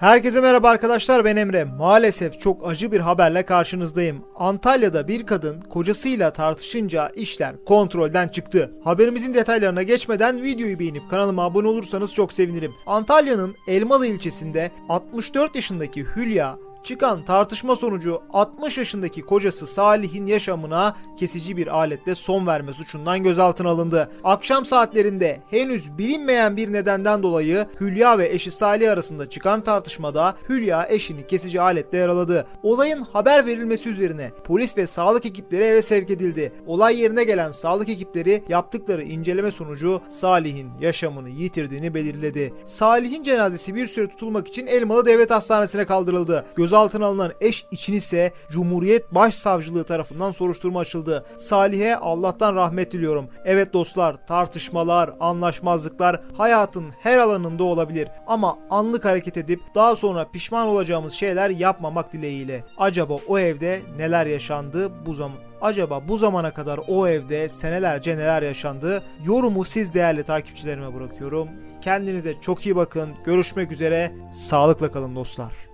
Herkese merhaba arkadaşlar ben Emre. Maalesef çok acı bir haberle karşınızdayım. Antalya'da bir kadın kocasıyla tartışınca işler kontrolden çıktı. Haberimizin detaylarına geçmeden videoyu beğenip kanalıma abone olursanız çok sevinirim. Antalya'nın Elmalı ilçesinde 64 yaşındaki Hülya Çıkan tartışma sonucu 60 yaşındaki kocası Salih'in yaşamına kesici bir aletle son verme suçundan gözaltına alındı. Akşam saatlerinde henüz bilinmeyen bir nedenden dolayı Hülya ve eşi Salih arasında çıkan tartışmada Hülya eşini kesici aletle yaraladı. Olayın haber verilmesi üzerine polis ve sağlık ekipleri eve sevk edildi. Olay yerine gelen sağlık ekipleri yaptıkları inceleme sonucu Salih'in yaşamını yitirdiğini belirledi. Salih'in cenazesi bir süre tutulmak için Elmalı Devlet Hastanesi'ne kaldırıldı. Gözaltına alınan eş için ise Cumhuriyet Başsavcılığı tarafından soruşturma açıldı. Salih'e Allah'tan rahmet diliyorum. Evet dostlar tartışmalar, anlaşmazlıklar hayatın her alanında olabilir. Ama anlık hareket edip daha sonra pişman olacağımız şeyler yapmamak dileğiyle. Acaba o evde neler yaşandı bu zaman? Acaba bu zamana kadar o evde senelerce neler yaşandı? Yorumu siz değerli takipçilerime bırakıyorum. Kendinize çok iyi bakın. Görüşmek üzere. Sağlıkla kalın dostlar.